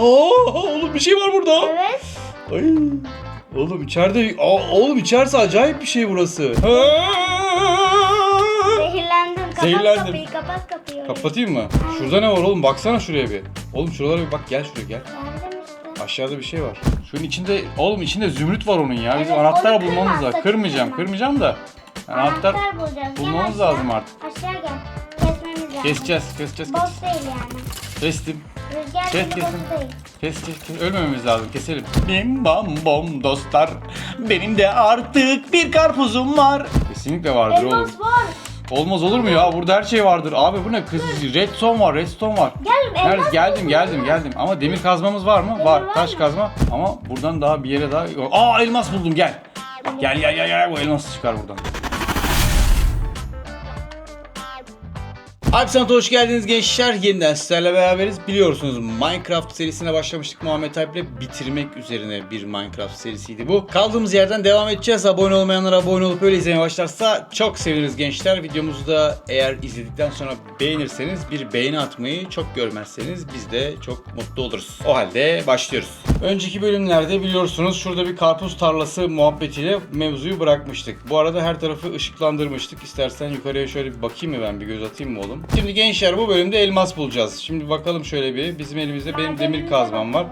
oğlum bir şey var burada. Evet. Ay. Oğlum içeride Aa, oğlum içerisi acayip bir şey burası. Zehirlendim. Kapat Zehirlendim. kapıyı kapat kapıyı. Kapatayım mı? Şurada ne var oğlum? Baksana şuraya bir. Oğlum şuralara bir bak gel şuraya gel. Geldim işte. Aşağıda bir şey var. Şunun içinde oğlum içinde zümrüt var onun ya. Bizim Evet, anahtar onu bulmamız kırma, lazım. sakın Kırmayacağım, kırma. kırmayacağım da. Anahtar bulacağız. Gel bulmamız aşağı. lazım artık. Aşağı gel. Kesmemiz lazım. keseceğiz, keseceğiz. kes- Boş değil yani. Kestim. Rüzgar Kes, kesin. Kes, kes, kes. Ölmememiz lazım. Keselim. Bim bam bom dostlar. Benim de artık bir karpuzum var. Kesinlikle vardır oğlum. Elmas var. Olmaz olur mu ya? Burada her şey vardır. Abi bu ne kız? Redstone var, redstone var. Gel elmas. Nerede? Geldim, geldim, geldim. Ama demir kazmamız var mı? Var. var Taş mı? kazma. Ama buradan daha bir yere daha... Aa elmas buldum gel. Gel gel gel gel. Bu elmas çıkar buradan. Abi sana hoş geldiniz gençler. Yeniden sizlerle beraberiz. Biliyorsunuz Minecraft serisine başlamıştık Muhammed Alp ile bitirmek üzerine bir Minecraft serisiydi bu. Kaldığımız yerden devam edeceğiz. Abone olmayanlar abone olup öyle izlemeye başlarsa çok seviniriz gençler. Videomuzu da eğer izledikten sonra beğenirseniz bir beğeni atmayı çok görmezseniz biz de çok mutlu oluruz. O halde başlıyoruz. Önceki bölümlerde biliyorsunuz şurada bir karpuz tarlası muhabbetiyle mevzuyu bırakmıştık. Bu arada her tarafı ışıklandırmıştık. İstersen yukarıya şöyle bir bakayım mı ben bir göz atayım mı oğlum? Şimdi gençler bu bölümde elmas bulacağız. Şimdi bakalım şöyle bir. Bizim elimizde benim demir kazmam var.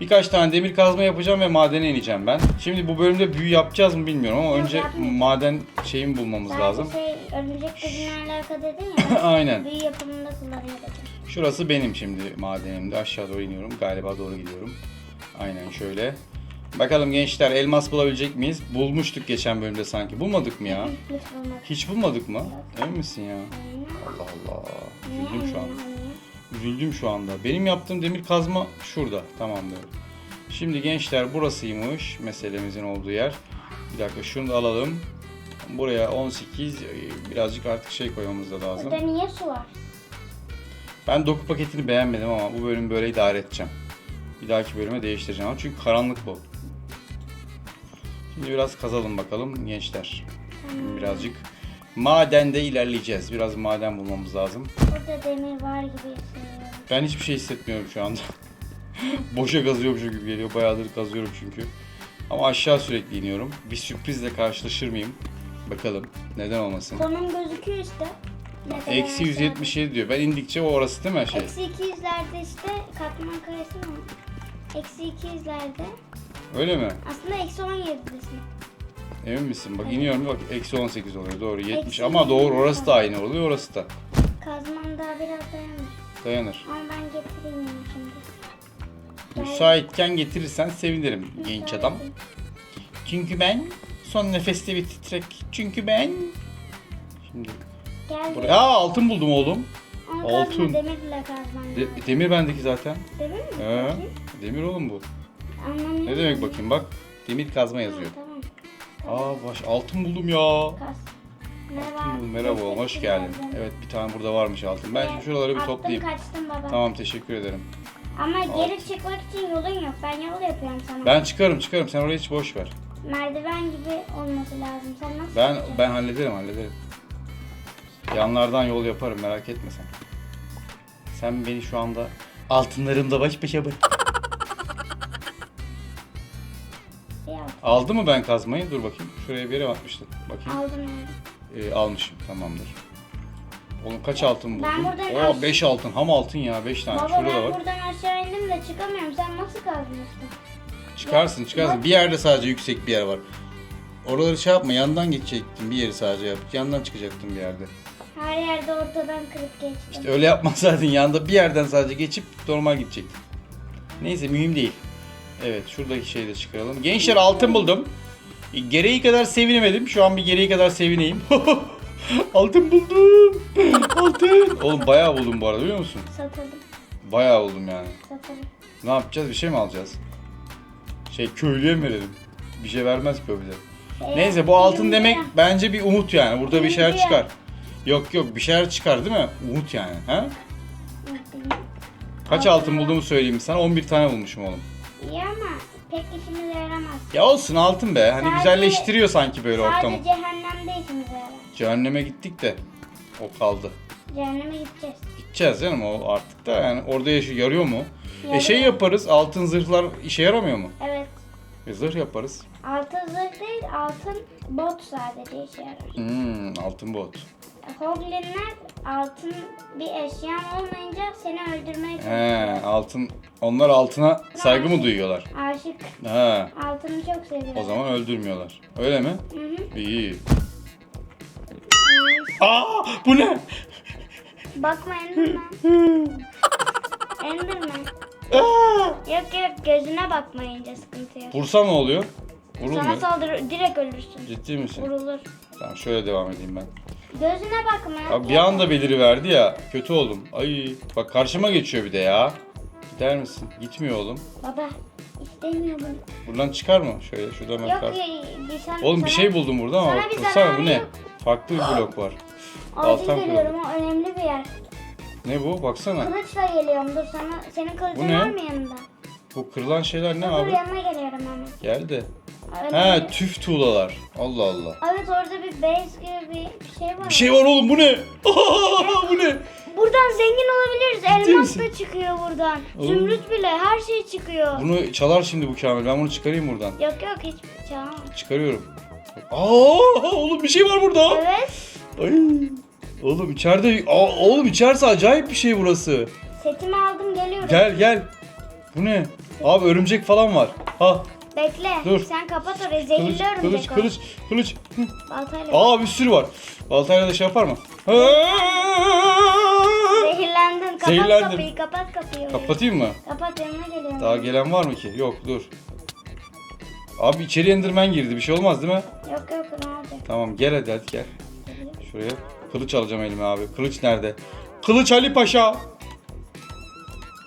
Birkaç tane demir kazma yapacağım ve madene ineceğim ben. Şimdi bu bölümde büyü yapacağız mı bilmiyorum ama Yok, önce maden şeyimi bulmamız lazım. şey örümcek gözüne alakalı dedin ya. Aynen. Büyü yapımında kullanıyor dedim. Şurası benim şimdi madenimde. Aşağı doğru iniyorum. Galiba doğru gidiyorum. Aynen şöyle. Bakalım gençler elmas bulabilecek miyiz? Bulmuştuk geçen bölümde sanki. Bulmadık mı ya? Hiç bulmadım. Hiç bulmadık mı? Emin misin ya? Allah Allah. Üzüldüm şu an. Üzüldüm şu anda. Benim yaptığım demir kazma şurada. Tamamdır. Şimdi gençler burasıymış meselemizin olduğu yer. Bir dakika şunu da alalım. Buraya 18 e, birazcık artık şey koymamız da lazım. Burada niye su var? Ben doku paketini beğenmedim ama bu bölüm böyle idare edeceğim. Bir dahaki bölüme değiştireceğim ama çünkü karanlık bu. Şimdi biraz kazalım bakalım gençler. Birazcık madende ilerleyeceğiz. Biraz maden bulmamız lazım. Burada demir var gibi hissediyorum. Ben hiçbir şey hissetmiyorum şu anda. Boşa kazıyormuşum gibi geliyor. Bayağıdır kazıyorum çünkü. Ama aşağı sürekli iniyorum. Bir sürprizle karşılaşır mıyım? Bakalım. Neden olmasın? Konum gözüküyor işte. Kadar Eksi aşağı- 177 diyor. Ben indikçe o orası değil mi şey? Eksi 200'lerde işte katman karesi mi? Eksi 200'lerde. Öyle mi? Aslında eksi 17'desin. Emin misin? Bak iniyorum bak eksi 18 oluyor doğru 70 Eksi ama doğru 20. orası da aynı oluyor orası da Kazman daha biraz dayanır. dayanır. Ama ben getireyim onu şimdi. Müsaitken getirirsen sevinirim genç adam. Çünkü ben son nefeste bir titrek. Çünkü ben Şimdi Gel. buraya Aa, altın buldum oğlum. Onu altın. demirle kazman. De- demir bendeki zaten. Demir mi? Bakayım. Demir oğlum bu. Anlamıyorum. Ne demek bakayım bak. Demir kazma yazıyor. Tamam. Aa baş altın buldum ya. Merhaba. Altın buldum. Merhaba hoş geldin. Evet bir tane burada varmış altın. Ben şimdi şuraları bir Attım, toplayayım. kaçtım baba. Tamam teşekkür ederim. Ama geri çıkmak için yolun yok. Ben yol yapıyorum sana. Ben çıkarım çıkarım sen orayı hiç boş ver. Merdiven gibi olması lazım. Sen nasıl Ben yapacaksın? ben hallederim hallederim. Yanlardan yol yaparım merak etme sen. Sen beni şu anda altınlarımla baş başa bırak. Aldı mı ben kazmayı? Dur bakayım. Şuraya bir yere atmıştım. Bakayım. aldım. Ee, almışım tamamdır. Oğlum kaç altın Ben buldun? buradan Oo aş- 5 altın. Ham altın ya 5 tane. Baba Şurada da ben var. buradan aşağı indim de çıkamıyorum. Sen nasıl kazmıyorsun? Çıkarsın çıkarsın. Bir yerde sadece yüksek bir yer var. Oraları şey yapma. Yandan geçecektin. Bir yeri sadece yap. Yandan çıkacaktın bir yerde. Her yerde ortadan kırıp geçtim. İşte öyle yapmasaydın yanında bir yerden sadece geçip normal gidecektin. Neyse mühim değil. Evet şuradaki şeyi de çıkaralım. Gençler altın buldum. E, Gereği kadar sevinemedim. Şu an bir gereği kadar sevineyim. altın buldum. Altın. Oğlum bayağı buldum bu arada biliyor musun? Satıldım. Bayağı buldum yani. Satıldım. Ne yapacağız? Bir şey mi alacağız? Şey köylüye mi verelim? Bir şey vermez ki o bize. Neyse bu altın demek bence bir umut yani. Burada bir şeyler çıkar. Yok yok bir şeyler çıkar değil mi? Umut yani. Ha? Kaç altın bulduğumu söyleyeyim sana. 11 tane bulmuşum oğlum. İyi ama pek işimize yaramaz. Ya olsun altın be. Hani Sadece- güzelleştiriyor sanki böyle ortamı. Sadece cehennemde işimize yarar. Cehenneme gittik de o kaldı. Cehenneme gideceğiz. Gideceğiz canım o artık da yani orada yaşıyor yarıyor mu? E Yarıyor. şey yaparız altın zırhlar işe yaramıyor mu? Evet. E zırh yaparız. Altın zırh değil, altın bot sadece işe yarar. Hmm, altın bot. Goblinler altın bir eşyan olmayınca seni öldürmeye He, altın onlar altına saygı mı duyuyorlar? Aşık. He, Altını çok seviyor. o zaman öldürmüyorlar. Öyle mi? Hı hı. İyi. Aa, bu ne? Bakma Enderman. Enderman. Aa! Yok yok gözüne bakmayınca sıkıntı yok. Vursam ne oluyor? Sana Vurulmuyor. saldırır direkt ölürsün. Ciddi misin? Vurulur. Tamam şöyle devam edeyim ben. Gözüne bakma. Abi bir anda beliri verdi ya. Kötü oldum. Ay bak karşıma geçiyor bir de ya. Gider misin? Gitmiyor oğlum. Baba istemiyor bunu. Buradan çıkar mı? Şöyle şuradan ben Yok kar- bir sen, Oğlum bir sana- şey buldum burada ama sana bir baksana zararı bu ne? yok. Farklı bir blok var. Acil Altan geliyorum o önemli bir yer. Ne bu? Baksana. Kılıçla geliyorum dur sana. Senin kılıcın Bu ne? var mı yanında? Bu kırılan şeyler ne Dur abi? yanına geliyorum hemen. Geldi. He tüf tuğlalar. Allah Allah. Evet orada bir base gibi bir şey var. Bir şey var oğlum bu ne? bu ne? Buradan zengin olabiliriz. Elmas misin? da çıkıyor buradan. Oğlum. Zümrüt bile her şey çıkıyor. Bunu çalar şimdi bu Kamil. Ben bunu çıkarayım buradan. Yok yok hiç çalamam. Çıkarıyorum. Aa oğlum bir şey var burada. Evet. Ay. Oğlum içeride Aa, oğlum içerisi acayip bir şey burası. Setimi aldım geliyorum. Gel gel. Bu ne? Abi örümcek falan var. Ha Bekle. Dur. Sen kapat orayı. kılıç Zehirli örümcek kılıç o. kılıç kılıç. Hı. Baltayla. Aa bir sürü var. Baltayla da şey yapar mı? Zehirlendin. Kapat Zehirlendim. kapıyı. Kapat kapıyı. Kapatayım mı? Kapat yanına geliyorum. Daha gelen var mı ki? Yok dur. Abi içeri endirmen girdi. Bir şey olmaz değil mi? Yok yok olacak? Tamam gel hadi hadi gel. Şuraya kılıç alacağım elime abi. Kılıç nerede? Kılıç Ali Paşa.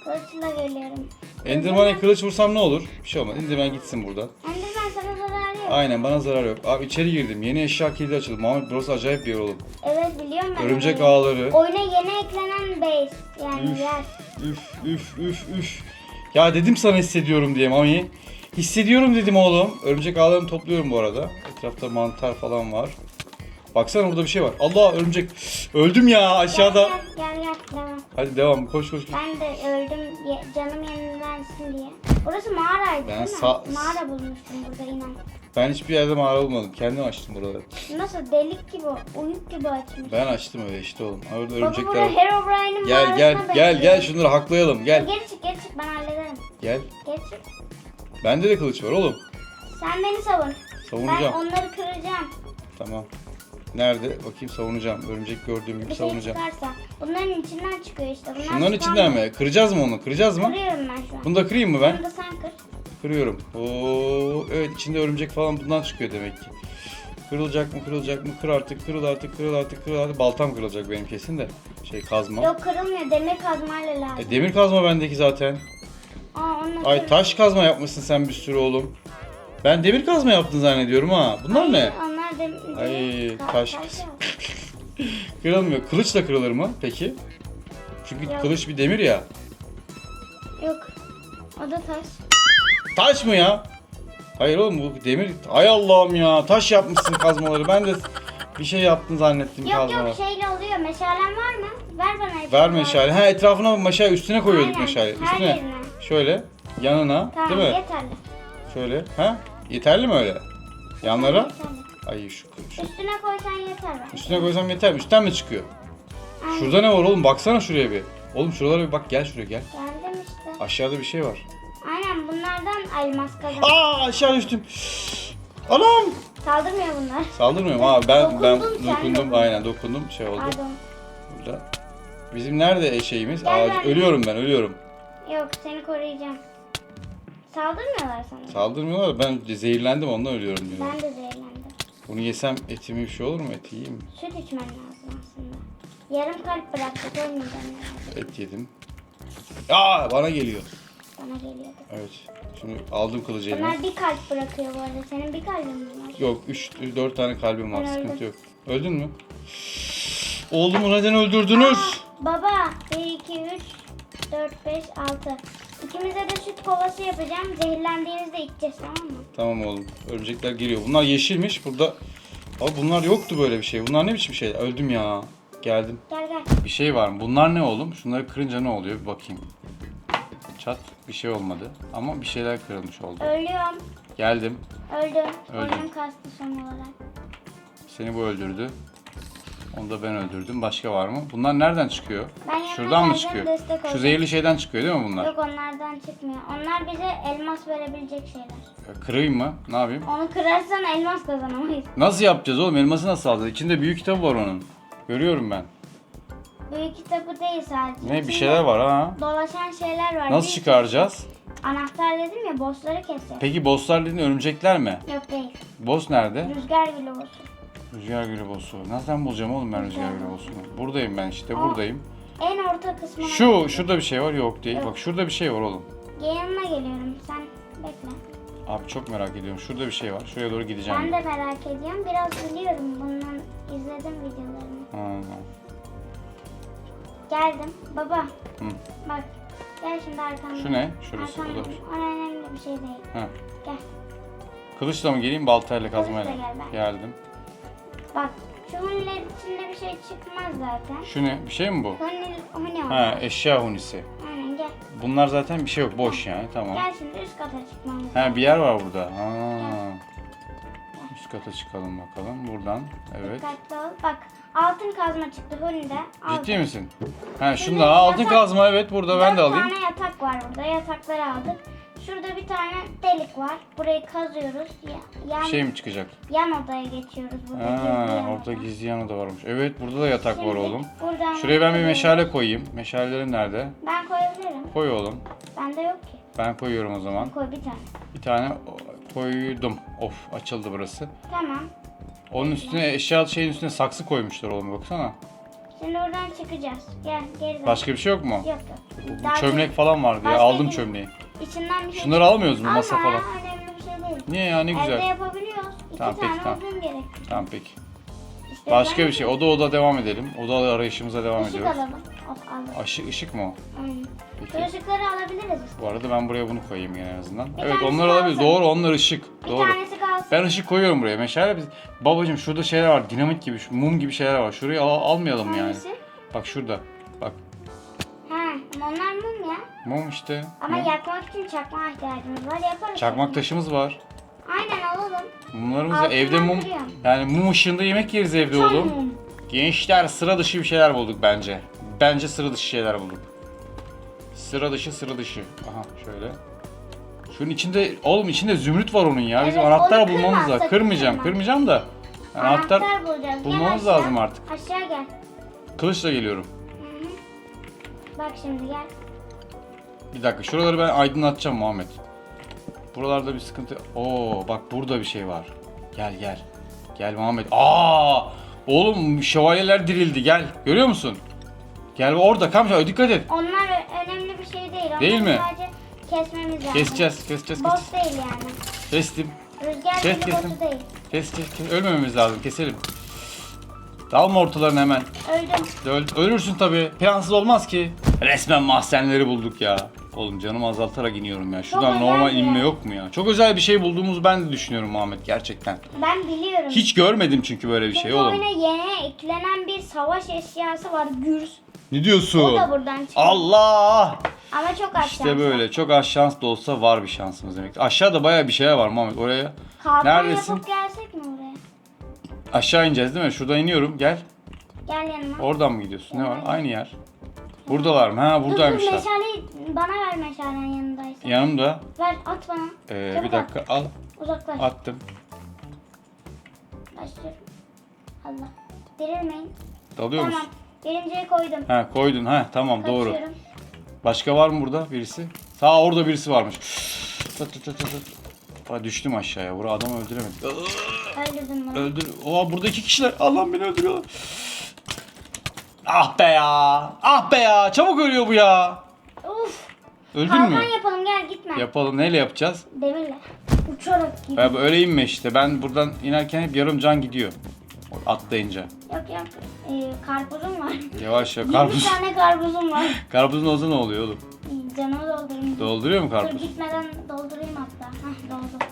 Kılıçla geliyorum. Endirmen'e kılıç vursam ne olur? Bir şey olmaz. Endirmen gitsin buradan. Enderman sana zararı yok. Aynen bana zarar yok. Abi içeri girdim. Yeni eşya kilidi açıldı. Muhammed burası acayip bir yer oğlum. Evet biliyorum ben. Örümcek orayı. ağları. Oyuna yeni eklenen base. Yani Üf. yer. Üf üf üf üf. Ya dedim sana hissediyorum diye Mami. Hissediyorum dedim oğlum. Örümcek ağlarını topluyorum bu arada. Etrafta mantar falan var. Baksana burada bir şey var. Allah örümcek. Öldüm ya aşağıda. Gel gel gel devam. Hadi devam koş koş. koş. Ben de öldüm ye- canım yenilensin diye. Burası mağaraydı Ben değil mi? sağ- Mağara bulmuştum burada inan. Ben hiçbir yerde mağara bulmadım. Kendim açtım buraları. Nasıl delik gibi, uyuk gibi açmış. Ben açtım öyle işte oğlum. Orada Baba örümcekler buraya var. Herobrine'in Gel mağarasına gel gel benziyor. gel şunları haklayalım gel. Geri çık geri çık ben hallederim. Gel. Geri çık. Bende de kılıç var oğlum. Sen beni savun. Ben Savunacağım. onları kıracağım. Tamam. Nerede? Bakayım savunacağım. Örümcek gördüğüm gibi Bir şey savunacağım. çıkarsa. Bunların içinden çıkıyor işte. Bunlar Şunların içinden mi? Kıracağız mı onu? Kıracağız mı? Kırıyorum ben şu an. Bunu da kırayım mı ben? Bunu da sen kır. Kırıyorum. Oo, evet içinde örümcek falan bundan çıkıyor demek ki. Kırılacak mı kırılacak mı? Kır artık kırıl artık kırıl artık kırıl artık. Baltam kırılacak benim kesin de. Şey kazma. Yok kırılmıyor. Demir kazmayla lazım. E, demir kazma bendeki zaten. Aa onunla Ay kır- taş kazma yapmışsın sen bir sürü oğlum. Ben demir kazma yaptın zannediyorum ha. Bunlar ne? Onlar dem- Ay, taş- yok. Kırılmıyor. Kılıç da kırılır mı peki? Çünkü Yok. kılıç bir demir ya. Yok. O da taş. Taş mı ya? Hayır oğlum bu demir. Ay Allah'ım ya. Taş yapmışsın kazmaları. Ben de bir şey yaptın zannettim Yok kazmalar. yok şeyle oluyor. Meşalen var mı? Ver bana. Ver meşale. Ha etrafına meşale üstüne koyuyorduk Aynen, meşale. her Üstüne. yerine. Şöyle yanına Tamam değil mi? yeterli. Şöyle. Ha? Yeterli mi öyle? Yanlara? Yeterli. Ay şu, Üstüne koysan yeter üstüne koysam yeter mi? Üstten mi çıkıyor? Aynen. Şurada ne var oğlum? Baksana şuraya bir. Oğlum şuralara bir bak gel şuraya gel. Geldim işte. Aşağıda bir şey var. Aynen bunlardan elmas kazan. Aa aşağı düştüm. Anam! Saldırmıyor bunlar. Saldırmıyorum abi ben ben Dokundun sen, dokundum dokundun. aynen dokundum şey oldu. Pardon. Burada. Bizim nerede şeyimiz? Gel, Ağacı. gel. Ölüyorum ben ölüyorum. Yok seni koruyacağım. Saldırmıyorlar sana. Saldırmıyorlar ben zehirlendim ondan ölüyorum diyorum. Ben de zehirlendim. Bunu yesem etimi bir şey olur mu? Et yiyeyim mi? Süt içmen lazım aslında. Yarım kalp bıraktık lazım. Et yedim. Aa bana geliyor. Bana geliyordu. Evet. Şimdi aldım kılıcı elime. Bunlar bir kalp bırakıyor bu arada. Senin bir kalbin mi var? Yok 3 4 tane kalbim var. Ben Sıkıntı öldüm. yok. Öldün mü? Oğlumu neden öldürdünüz? Baba 1, 2, 3, 4, 5, 6. İkimize de süt kovası yapacağım. Zehirlendiğimizde içeceğiz tamam mı? Tamam oğlum. Örümcekler geliyor. Bunlar yeşilmiş. Burada Abi bunlar yoktu böyle bir şey. Bunlar ne biçim şeyler? Öldüm ya. geldim. Gel gel. Bir şey var mı? Bunlar ne oğlum? Şunları kırınca ne oluyor? Bir bakayım. Çat bir şey olmadı. Ama bir şeyler kırılmış oldu. Ölüyorum. Geldim. Öldüm. Öldüm. Oyunum kastı son olarak. Seni bu öldürdü. Onu da ben öldürdüm. Başka var mı? Bunlar nereden çıkıyor? Ben Şuradan mı çıkıyor? destek Şu zehirli şeyden çıkıyor değil mi bunlar? Yok onlardan çıkmıyor. Onlar bize elmas verebilecek şeyler. Ya Kırayım mı? Ne yapayım? Onu kırarsan elmas kazanamayız. Nasıl yapacağız oğlum? Elması nasıl alacağız? İçinde büyük kitabı var onun. Görüyorum ben. Büyük kitabı değil sadece. Ne bir İçinde şeyler var ha? Dolaşan şeyler var. Nasıl Bir- çıkaracağız? Anahtar dedim ya bossları kesecek. Peki bosslar dediğin örümcekler mi? Yok değil. Boss nerede? Rüzgar bile olsun. Rüzgar gülü boss'u. Nereden bulacağım oğlum ben rüzgar gülü? Buradayım ben işte buradayım. En orta kısmına. Şu, şurada bir şey var yok değil. Bak şurada bir şey var oğlum. Yanına geliyorum. Sen bekle. Abi çok merak ediyorum. Şurada bir şey var. Şuraya doğru gideceğim. Ben de merak ediyorum. Biraz biliyorum. Bundan izledim videolarını. Ha, Geldim. Baba. Hı. Bak. Gel şimdi arkamdan. Şu ne? Şurası, o da bir şey. O önemli bir şey değil. ha. Gel. Kılıçla mı geleyim baltayla kazmayla? Kılıçla gel ben. Geldim. Bak. Huniler içinde bir şey çıkmaz zaten. Şu ne? Bir şey mi bu? Huni, huni o. Ha eşya hunisi. Aynen gel. Bunlar zaten bir şey yok. Boş yani. Tamam. Gel şimdi üst kata çıkmamız. Ha bir yer var burada. Ha. Üst kata çıkalım bakalım. Buradan. Evet. Dikkatli ol. Bak altın kazma çıktı Huni'de. Aldım. Ciddi misin? Ha şunda ha, altın yatak- kazma evet burada ben de Dört alayım. tane yatak var burada. Yatakları aldık. Şurada bir tane delik var. Burayı kazıyoruz. Ya- yan, şey mi çıkacak? yan odaya geçiyoruz. Burada gizli Ha, yan orada oda. gizli yanı da varmış. Evet burada da yatak var Şimdi oğlum. Buradan Şuraya ben bir meşale koyayım. Meşalelerim nerede? Ben koyabilirim. Koy oğlum. Bende yok ki. Ben koyuyorum o zaman. Koy bir tane. Bir tane koydum. Of açıldı burası. Tamam. Onun üstüne eşya şeyin üstüne saksı koymuşlar oğlum baksana. Şimdi oradan çıkacağız. Gel geri dön. Başka bir şey yok mu? Yok yok. Bu Daha çömlek falan vardı ya Başka aldım bir- çömleği. İçinden bir şey Şunları almıyoruz mu masa falan? önemli bir şey değil. Niye ya ne Evde güzel. yapabiliyoruz. İki Tamam, peki, tane tamam. odun gerek. Tamam peki. İşte Başka ben bir şey. Oda oda devam edelim. Oda arayışımıza devam Işık ediyoruz. alalım. Of aldım. Aşı, ışık mı o? Aynen. Peki. Bu ışıkları alabiliriz. Bu arada ben buraya bunu koyayım yine en azından. Evet tanesi onlar olabilir. kalsın. Doğru onlar ışık. Bir Doğru. tanesi kalsın. Ben ışık koyuyorum buraya. Meşale biz. Babacım şurada şeyler var. Dinamit gibi, şu mum gibi şeyler var. Şurayı al- almayalım yani. Hangisi? Bak şurada. Bak Ha, onlar mum ya. Mum işte. Ama Mum. yakmak için çakmağa ihtiyacımız var. Yaparız. Çakmak taşımız var. Aynen alalım. Mumlarımız da Altından evde mum. duruyor. Yani mum ışığında yemek yeriz evde Tam oğlum. mum. Gençler sıra dışı bir şeyler bulduk bence. Bence sıra dışı şeyler bulduk. Sıra dışı sıra dışı. Aha şöyle. Şunun içinde oğlum içinde zümrüt var onun ya. Bizim Evet, anahtar onu bulmamız kırma, lazım. sakın Kırmayacağım. kırma. Kırmayacağım da. Yani anahtar bulacağız. Gel bulmamız aşağı. lazım artık. Aşağı gel. kılıçla geliyorum. Hı hı. Bak şimdi gel. Bir dakika şuraları ben aydınlatacağım Muhammed. Buralarda bir sıkıntı. Oo bak burada bir şey var. Gel gel. Gel Muhammed. Aa! Oğlum şövalyeler dirildi. Gel. Görüyor musun? Gel orada kam dikkat et. Onlar önemli bir şey değil. Onları Değil mi? sadece kesmemiz lazım. Keseceğiz, keseceğiz, Boss keseceğiz. değil yani. Kestim. Rüzgar Kes, kestim. değil. Kes, kes, kes. Ölmememiz lazım. Keselim. Dalma ortalarına hemen. Öldüm. Öl, ölürsün tabi. Plansız olmaz ki. Resmen mahzenleri bulduk ya. Oğlum canımı azaltarak iniyorum ya. Şuradan Çok normal ya. inme yok mu ya? Çok özel bir şey bulduğumuzu ben de düşünüyorum Muhammed gerçekten. Ben biliyorum. Hiç görmedim çünkü böyle bir Çünkü şey oğlum. oyuna yeni eklenen bir savaş eşyası var. Gürs. Ne diyorsun? O da buradan çıkıyor. Allah! Ama çok az İşte böyle. Çok az şans da olsa var bir şansımız demek. Aşağıda baya bir şeyler var Muhammed. Oraya Kalkan Neredesin? yapıp gelsek mi oraya? aşağı ineceğiz değil mi? Şuradan iniyorum. Gel. Gel yanıma. Oradan mı gidiyorsun? Ne var? Aynı yer. Buradalar mı? Ha dur dur buradaymışlar. meşaleyi bana ver meşalen yanındaysa. Yanımda. Ver at bana. Ee, Çabuk bir dakika al. Uzaklaş. Attım. Başlıyorum. Allah. Dirilmeyin. Dalıyor Tamam. musun? Birinciyi koydum. Ha koydun. Ha tamam doğru. Kaçıyorum. Başka var mı burada birisi? Sağ orada birisi varmış. Tut, tut, tut, tut. Aa, düştüm aşağıya. Buraya adam öldüremedim. Öldürdüm bunu. Öldür. Oha burada iki kişiler. Allah'ım beni öldürüyorlar. Ah be ya. Ah be ya. Çabuk ölüyor bu ya. Uf. Öldün Kalkan mü? yapalım gel gitme. Yapalım. Neyle yapacağız? Demirle. Uçarak git. Ya öyle inme işte. Ben buradan inerken hep yarım can gidiyor. Atlayınca. Yok yok. Ee, karpuzum var. Yavaş ya. 20 Karpuz. tane karpuzum var. Karpuzun olsa ne oluyor oğlum? Canımı doldurayım. Dolduruyor mu Dur karpuz? gitmeden doldurayım hatta. Hah doldu.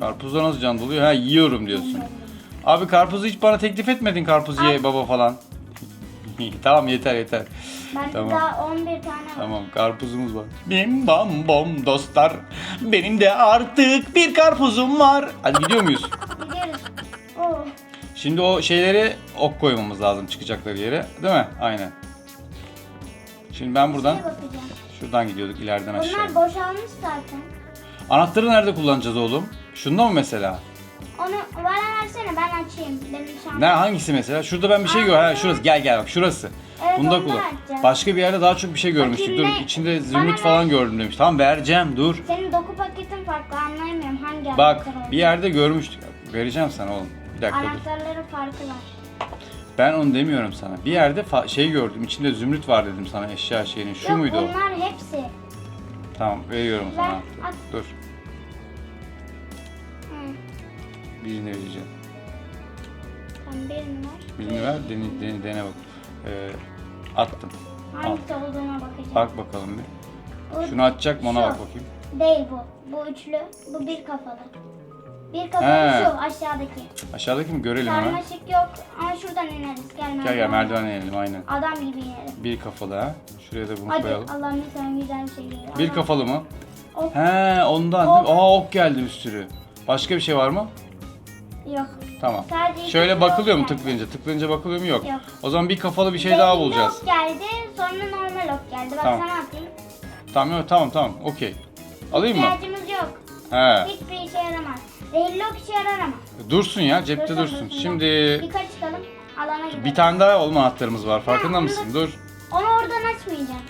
Karpuzda nasıl can doluyor? Ha yiyorum diyorsun. Abi karpuzu hiç bana teklif etmedin karpuz ye baba falan. tamam yeter yeter. Bende Tamam. daha 11 tane var. Tamam karpuzumuz var. Bim bam bom dostlar. Benim de artık bir karpuzum var. Hadi gidiyor muyuz? Gidiyoruz. Oo. Şimdi o şeyleri ok koymamız lazım çıkacakları yere. Değil mi? Aynen. Şimdi ben buradan şuradan gidiyorduk ileriden aşağı. Bunlar boşalmış zaten. Anahtarı nerede kullanacağız oğlum? Şunda mı mesela? Onu bana versene ben açayım. Benim. Ne hangisi mesela? Şurada ben bir şey Aa, gör. Ha şurası. Gel gel bak şurası. Evet, Bunda onu da kullan. Başka bir yerde daha çok bir şey görmüştük. Dur ne? içinde zümrüt falan gördüm demiş. Tamam vereceğim dur. Senin doku paketin farklı anlayamıyorum hangi Bak anahtar olduğunu. bir yerde görmüştük. Vereceğim sana oğlum. Bir dakika dur. Anahtarların farkı var. Ben onu demiyorum sana. Bir yerde fa- şey gördüm. İçinde zümrüt var dedim sana eşya şeyinin. Şu Yok muydu o? bunlar hepsi. Tamam veriyorum Ver, sana. at. Dur. Birini vereceğim. Tamam birini ver. Birini ver. Dene, dene, dene bak. Ee, attım. Hangisi olduğuna bakacağım. Bak bakalım bir. Bu Şunu atacak mı ona şu. bak bakayım. Değil bu. Bu üçlü. Bu bir kafalı. Bir kafalı He. şu aşağıdaki. Aşağıdaki mi görelim hemen. Sarmaşık yok ama şuradan ineriz. Gel Gel gel merdiven inelim aynen. Adam gibi ineriz. Bir kafalı ha. Şuraya da bunu Hadi koyalım. Allah'ım lütfen güzel bir şey geliyor. Bir kafalı mı? Ok He ondan Ok. değil mi? Aa ok geldi bir sürü. Başka bir şey var mı? Yok. Tamam. Sadece Şöyle bakılıyor mu tıklayınca? Tıklayınca bakılıyor mu? Yok. Yok. O zaman bir kafalı bir şey daha bulacağız. ok geldi sonra normal ok geldi. Bak Tamam. sana atayım. Tamam yok, tamam tamam. Okey. Alayım mı? İhtiyacımız yok. He. Hiçbir işe yaramaz. Zehirli ok işe yarar ama. Dursun ya cepte Dursun. Şimdi Yukarı çıkalım. Alana gidelim. bir tane daha olma anahtarımız var. Farkında mısın? Dur. Onu oradan açmayacağım.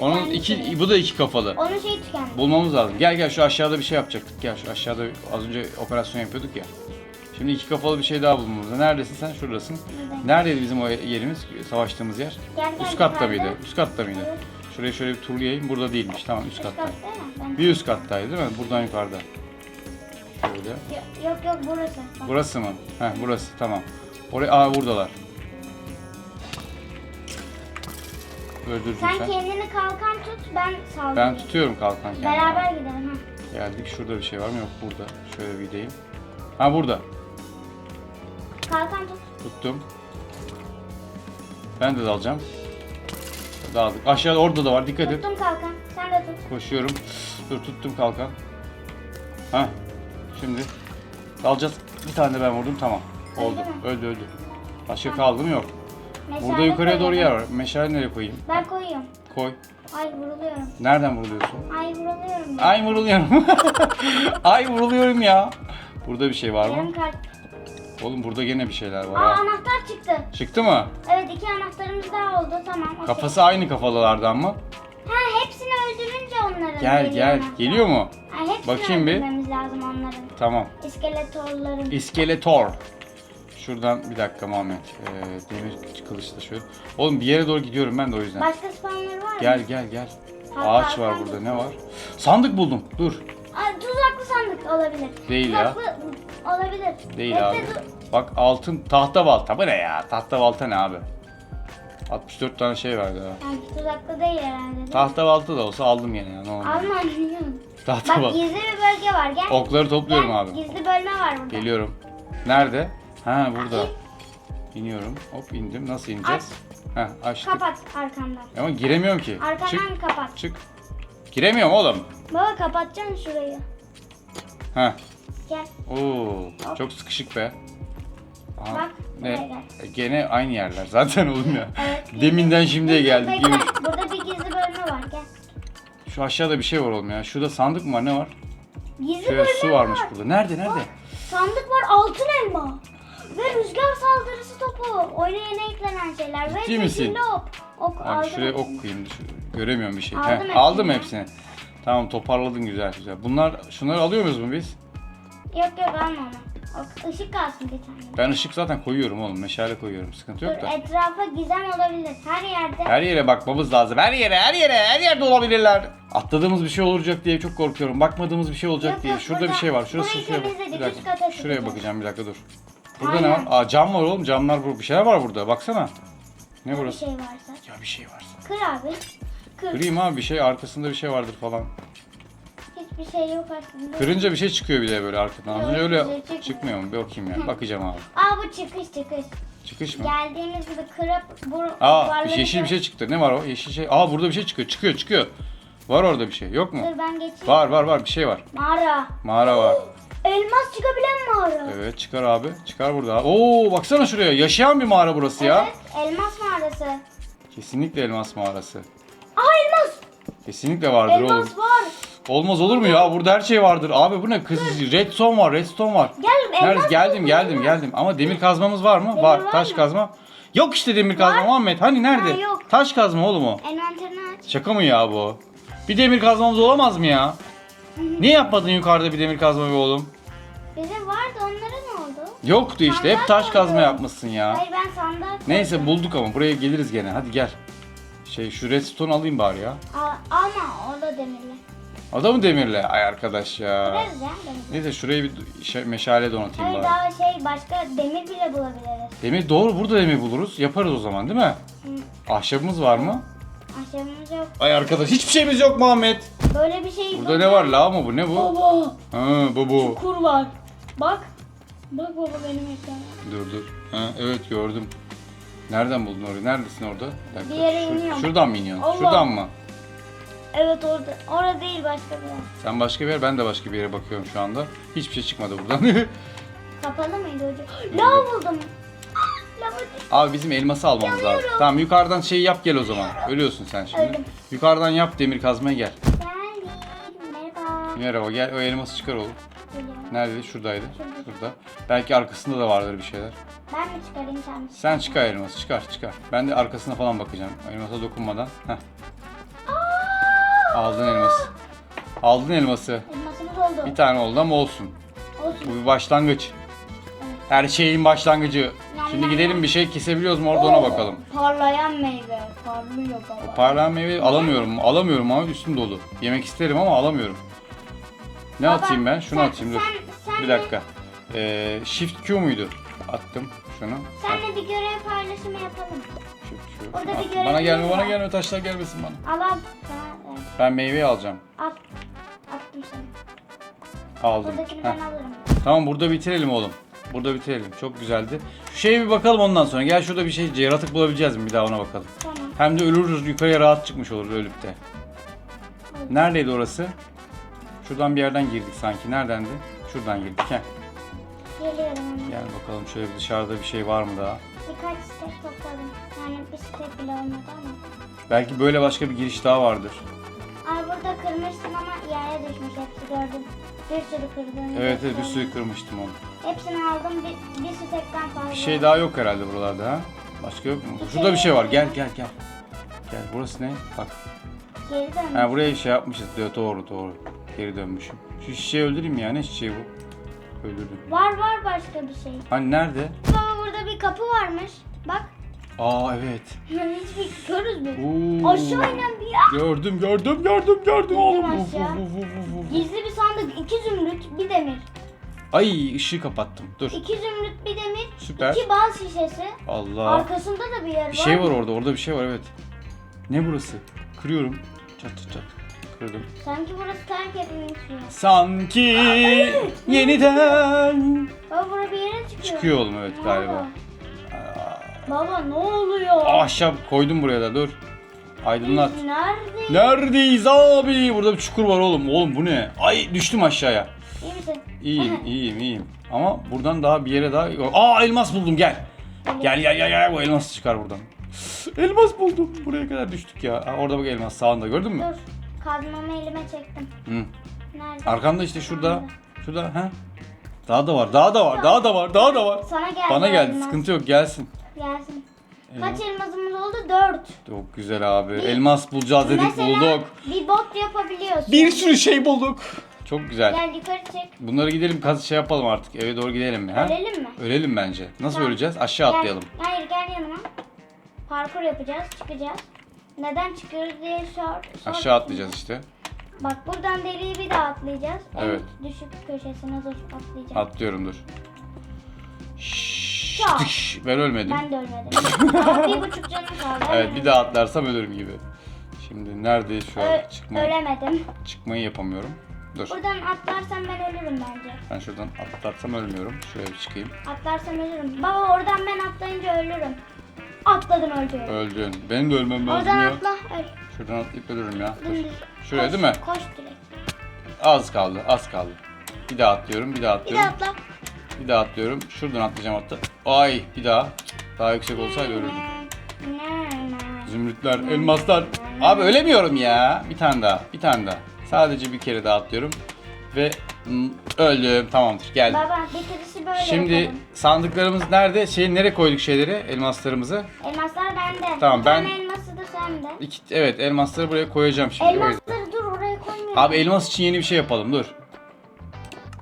Onun Onun iki şeyi. bu da iki kafalı. Onun şeyi tükendi. Bulmamız lazım. Gel gel şu aşağıda bir şey yapacaktık. Gel şu aşağıda az önce operasyon yapıyorduk ya. Şimdi iki kafalı bir şey daha bulmamız. Neredesin sen? Şuradasın. Neredeydi bizim o yerimiz? Savaştığımız yer. Gel gel. Üst katta yukarıda. mıydı? Üst katta mıydı? Evet. Şurayı şöyle bir turlayayım. Burada değilmiş. Tamam üst katta. Ben... Bir üst kattaydı değil mi? Buradan yukarıda. Şöyle. Yok yok, yok burası. Bak. Burası mı? Heh burası tamam. Oraya aa buradalar. Öldürdüm Sen sen. kendini kalkan tut ben saldırayım. Ben tutuyorum kalkan kendimi. Beraber gidelim ha. Geldik şurada bir şey var mı? Yok burada. Şöyle bir gideyim. Ha burada. Kalkan tut. Tuttum. Ben de dalacağım. Daldık. Aşağıda orada da var. Dikkat et. Tuttum kalkan. Sen de tut. Koşuyorum. Dur tuttum kalkan. Ha. Şimdi dalacağız. Bir tane de ben vurdum tamam. Öldü Oldu. mü? Öldü öldü. Başka kaldı mı? Yok. Meşale Burada yukarıya doğru koyalım. yer var. Meşale nereye koyayım? Ben koyuyorum. Koy. Ay vuruluyorum. Nereden vuruluyorsun? Ay vuruluyorum. ben. Ay vuruluyorum. Ay vuruluyorum ya. Burada bir şey var mı? Yarım kalp. Oğlum burada gene bir şeyler var Aa ha. anahtar çıktı. Çıktı mı? Evet iki anahtarımız daha oldu. Tamam. okey. Kafası aynı kafalılardan mı? Ha hepsini öldürünce onların Gel geliyor gel. anahtar. Geliyor mu? Ha, hepsini Bakayım bir. öldürmemiz lazım onların. Tamam. İskeletorların. İskeletor. Şuradan bir dakika Muhammed. Ee, demir kılıçla şöyle. Oğlum bir yere doğru gidiyorum ben de o yüzden. Başka spawnlar var mı? Gel gel gel. Hatta Ağaç var burada ne var? Sandık buldum. Dur. Aa, tuzaklı sandık olabilir. Değil ya. tuzaklı olabilir. Değil Bekle, abi. Bak altın tahta balta. Bu ne ya? Tahta balta ne abi? 64 tane şey verdi ha. Sanki tuzaklı değil herhalde. değil? Tahta balta da olsa aldım yine ya. Ne oldu? Alma biliyorum. Tahta Bak balta. gizli bir bölge var gel. Okları topluyorum Gel, abi. Gizli bölme var burada. Geliyorum. Nerede? Ha burada. İniyorum. Hop indim. Nasıl ineceğiz? Ha açtık. Kapat arkandan. Ama giremiyorum ki. Arkandan Çık. kapat. Çık. Giremiyorum oğlum. Baba kapatacaksın şurayı. Ha. Gel. Oo, çok sıkışık be. Aha, Bak, buraya ne? gel. E, Gene aynı yerler zaten oğlum ya. Evet. Deminden şimdiye geldik. bekle. Yemin- Burada bir gizli bölme var gel. Şu aşağıda bir şey var oğlum ya. Şurada sandık mı var? Ne var? Gizli Şöyle bölme su varmış var. burada. Nerede? Nerede? Sandık var altın elma. Ve rüzgar saldırısı topu. Oynayana eklenen şeyler. Ve Ciddi misin? zehirli ok. Ok Abi aldım şuraya ok koyayım. Şu- Göremiyorum bir şey. Aldım Heh, hepsini aldım hepsini. Tamam toparladın güzel güzel. Bunlar şunları alıyor muyuz mu biz? Yok yok alma onu. Ok, ışık kalsın bir tane. Ben ışık zaten koyuyorum oğlum. Meşale koyuyorum. Sıkıntı Dur yok da. etrafa gizem olabilir. Her yerde. Her yere bakmamız lazım. Her yere, her yere, her yerde olabilirler. Atladığımız bir şey olacak diye çok korkuyorum. Bakmadığımız bir şey olacak Yok, diye. yok, Şurada burada- bir şey var. Şurası burayı şuraya bak. temizledik, Bir üst dakika. kata Şuraya çıkacağız. bakacağım bir dakika dur. Burada ne var? Aynen. Aa cam var oğlum. Camlar bu. Bir şeyler var burada. Baksana. Ne Bir burası? şey varsa. Ya bir şey varsa. Kır abi. Kır. Kırayım abi bir şey arkasında bir şey vardır falan. Hiçbir şey yok aslında. Kırınca bir şey çıkıyor bir de böyle arkadan. Az Yok, önce bir öyle şey çıkmıyor. çıkmıyor mu? Bir bakayım ya. Bakacağım abi. Aa bu çıkış çıkış. Çıkış mı? Geldiğimiz gibi kırıp bu Aa duvarları yeşil bir şey çıktı. Ne var o? Yeşil şey. Aa burada bir şey çıkıyor. Çıkıyor çıkıyor. Var orada bir şey. Yok mu? Dur ben geçeyim. Var var var bir şey var. Mağara. Mağara var. Elmas çıkabilen mağara. Evet çıkar abi. Çıkar burada. Oo baksana şuraya. Yaşayan bir mağara burası ya. Evet, elmas mağarası. Kesinlikle elmas mağarası. Aa elmas. Kesinlikle vardır oğlum. elmas var. Olmaz olur mu ya? Burada her şey vardır. Abi bu ne? Kız redstone var, redstone var. Gel elmas. Nerede? Geldim, buldum, geldim, elmas. geldim. Ama demir kazmamız var mı? Demir var. var Taş mı? kazma. Yok işte demir kazma Var. Muhammed. Hani nerede? Ha, yok. Taş kazma oğlum o. Envanterini aç. Şaka mı ya bu? Bir demir kazmamız olamaz mı ya? Niye yapmadın yukarıda bir demir kazma be oğlum? Bize vardı onlara ne oldu? Yoktu işte. Hep taş kazma koydum. yapmışsın ya. Hayır ben sandığa koydum. Neyse bulduk ama buraya geliriz gene. Hadi gel. Şey şu redstone alayım bari ya. Aa, ama o da demirli. Adamı demirle. Ay arkadaş ya. Demirli. Neyse şurayı bir şey, meşale donatayım Hayır bari. daha şey başka demir bile bulabiliriz. Demir doğru burada demir buluruz. Yaparız o zaman değil mi? Ahşabımız var mı? Ahşabımız yok. Ay arkadaş hiçbir şeyimiz yok Muhammed. Böyle bir şey Burada ne var la mı bu ne bu? Baba Ha bu bu. kur var. Bak. Bak baba benim ekranım. Dur dur. Ha, evet gördüm. Nereden buldun orayı? Neredesin orada? Bir dakika. Bir yere Şur- iniyorum. şuradan mı iniyorsun? Allah. Şuradan mı? Evet orada. Orada değil başka bir yer. Sen başka bir yer, ben de başka bir yere bakıyorum şu anda. Hiçbir şey çıkmadı buradan. Kapalı mıydı hocam? Lav buldum. Abi bizim elması almamız lazım. Yanıyorum. Tamam yukarıdan şey yap gel o zaman. Ölüyorsun sen şimdi. Öldüm. Yukarıdan yap demir kazmaya gel. Geldim. Merhaba. Merhaba gel o elması çıkar oğlum. Neredeydi? Şuradaydı. Şurada. Şurada. Belki arkasında da vardır bir şeyler. Ben mi çıkarayım sen mi? Sen çıkar elması çıkar çıkar. Ben de arkasına falan bakacağım. Elmasa dokunmadan. Heh. Aldın elması. Aldın elması. Elmasımız oldu. Bir tane oldu ama olsun. Olsun. Bu bir başlangıç. Her şeyin başlangıcı. Şimdi gidelim bir şey kesebiliyoruz mu orada ona bakalım. Parlayan meyve. Parlıyor baba. Parlayan meyve alamıyorum. Alamıyorum ama üstüm dolu. Yemek isterim ama alamıyorum. Ne Baba, atayım ben? Şunu sen- atayım dur. Sen, sen Bir de- dakika. Ee, Shift Q muydu? Attım şunu. Senle bir görev paylaşımı yapalım. Shift Q. Orada bir At. görevimiz Bana gelme bana var. gelme taşlar gelmesin bana. Al al. Sana ver. Ben meyveyi alacağım. Al. Attım sana. Aldım. Buradakini Heh. ben alırım. Tamam burada bitirelim oğlum. Burada bitirelim. Çok güzeldi. Şu şeye bir bakalım ondan sonra. Gel şurada bir şey yaratık bulabileceğiz mi? Bir daha ona bakalım. Tamam. Hem de ölürüz yukarıya rahat çıkmış oluruz ölüp de. Neredeydi orası? Şuradan bir yerden girdik sanki. Neredendi? Şuradan girdik. Heh. Geliyorum. Gel bakalım şöyle bir dışarıda bir şey var mı daha? Birkaç stek topladım. Yani bir stek bile olmadı ama. Belki böyle başka bir giriş daha vardır. Bir sürü kırdığını Evet evet bir sürü kırmıştım onu. Hepsini aldım bir, bir stekten fazla. Bir şey daha yok herhalde buralarda ha? Başka yok mu? Şurada bir şey var. Gel gel gel. Gel burası ne? Bak. Geri dönmüş. Ha buraya şey yapmışız. diyor. Doğru doğru. Geri dönmüşüm. Şu şişeyi öldüreyim ya? Ne çiçeği bu? Öldürdüm. Var var başka bir şey. Hani nerede? Baba burada bir kapı varmış. Bak. Aa evet. Hiç görürüz. Oo. Aşağı inen bir yer. Gördüm gördüm gördüm gördüm oğlum. Uf, aşağı. uf, uf, uf, uf. Gizli bir sandık. iki zümrüt bir demir. Ay ışığı kapattım. Dur. İki zümrüt bir demir. Süper. iki bal şişesi. Allah. Arkasında da bir yer var. Bir şey var orada. Orada bir şey var evet. Ne burası? Kırıyorum. Çat çat çat. Kırdım. Sanki burası terk edilmiş bir yer. Sanki yeniden Baba bura bir yere çıkıyor. çıkıyor oğlum evet galiba. Baba ne oluyor? Ahşap koydum buraya da dur. Aydınlat. Biz neredeyiz? Neredeyiz abi? Burada bir çukur var oğlum. Oğlum bu ne? Ay düştüm aşağıya. İyi misin? İyiyim, iyiyim, iyiyim. Ama buradan daha bir yere daha... Aa elmas buldum gel. Gel gel gel gel bu elmas çıkar buradan. Elmas buldum. Buraya kadar düştük ya. Aa, orada bak elmas sağında gördün mü? Dur. Kazmamı elime çektim. Hı. Nerede? Arkanda işte şurada. Şurada ha. Daha da var, daha da var, daha da var, daha da var. Sana geldi. Bana geldi, elmas. sıkıntı yok gelsin. Gelsin. Elmas. Kaç elmasımız oldu? Dört. Çok güzel abi. Elmas bulacağız dedik, Mesela bulduk. bir bot yapabiliyorsun. Bir sürü şey bulduk. Çok güzel. Gel yukarı çek. Bunları gidelim kaz şey yapalım artık. Eve doğru gidelim mi? Ha? Ölelim mi? Ölelim bence. Nasıl Tamam. öleceğiz? Aşağı Gel. atlayalım. Hayır gel yanıma. Parkur yapacağız, çıkacağız. Neden çıkıyoruz diye sor. sor. Aşağı atlayacağız işte. Bak buradan deliği bir daha atlayacağız. Evet. En düşük köşesine dur atlayacağız. Atlıyorum dur. Şşş, Ya. tıkş. Ben ölmedim. Ben de ölmedim. Bir buçuk canım kaldı. Evet bir daha atlarsam ölürüm gibi. Şimdi neredeyiz şu an? Ö- Çıkmayı, ölemedim. çıkmayı yapamıyorum. Dur. Buradan atlarsam ben ölürüm bence. Ben şuradan atlarsam ölmüyorum. Şuraya bir çıkayım. Atlarsam ölürüm. Baba oradan ben atlayınca ölürüm. Atladım öldüm. Öldün. Benim de ölmem lazım Oradan ya. atla. Öl. Şuradan atlayıp ölürüm ya. Dur. Dümdüz. Şuraya Koş, değil mi? Koş direkt. Az kaldı. Az kaldı. Bir daha atlıyorum. Bir daha Bir de atlıyorum. atla. Bir daha atlıyorum. Şuradan atlayacağım hatta. Ay bir daha. Daha yüksek olsaydı ölürdüm. Zümrütler, elmaslar. Abi ölemiyorum ya. Bir tane daha. Bir tane daha. Sadece bir kere daha atlıyorum. Ve mm, öldüm. Tamamdır. Geldim. Baba bitirişi böyle Şimdi yapalım. sandıklarımız nerede? Şey nereye koyduk şeyleri? Elmaslarımızı. Elmaslar bende. Tamam, ben- tane elması da sende. İki, evet elmasları buraya koyacağım şimdi. Elmasları dur oraya koymuyorum. Abi elmas için yeni bir şey yapalım dur.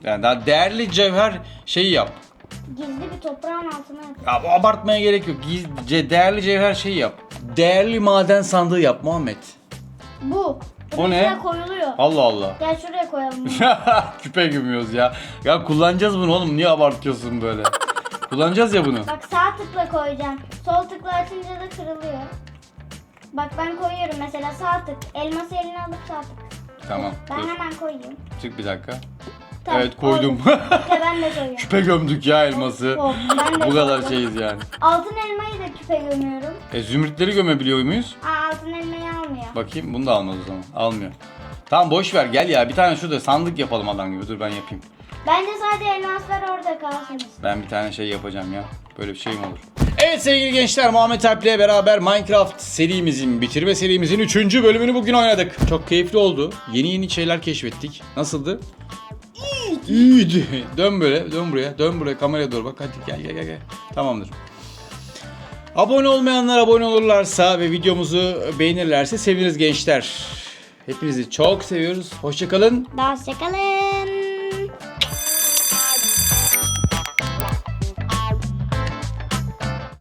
Yani daha değerli cevher şeyi yap. Gizli bir toprağın altına yap. Abi abartmaya gerek yok. Gizlice değerli cevher şeyi yap. Değerli maden sandığı yap Muhammed. Bu. O Bunun ne? koyuluyor. Allah Allah. Gel şuraya koyalım. Küpe gömüyoruz ya. Ya kullanacağız bunu oğlum. Niye abartıyorsun böyle? kullanacağız ya bunu. Bak sağ tıkla koyacağım. Sol tıkla açınca da kırılıyor. Bak ben koyuyorum mesela sağ tık. Elması eline alıp sağ tık. Tamam. Ben Dur. hemen koyayım. Çık bir dakika. Tamam, evet koydum. Küpe ben de koyuyorum. Küpe gömdük ya elması. Ben de Bu kadar koydum. şeyiz yani. Altın elmayı da küpe gömüyorum. E zümrütleri gömebiliyor muyuz? Aa altın elmayı almıyor. Bakayım bunu da almaz o zaman. Almıyor. Tamam boş ver gel ya. Bir tane şurada sandık yapalım adam gibi. Dur ben yapayım. Bence sadece elmaslar orada kalsın. Ben bir tane şey yapacağım ya. Böyle bir şey mi olur? Evet sevgili gençler Muhammed Alp ile beraber Minecraft serimizin, bitirme serimizin 3. bölümünü bugün oynadık. Çok keyifli oldu. Yeni yeni şeyler keşfettik. Nasıldı? İyiydi. Dön böyle, dön buraya, dön buraya kameraya doğru bak. Hadi gel gel gel. gel. Tamamdır. Abone olmayanlar abone olurlarsa ve videomuzu beğenirlerse seviniriz gençler. Hepinizi çok seviyoruz. Hoşçakalın. Hoşçakalın.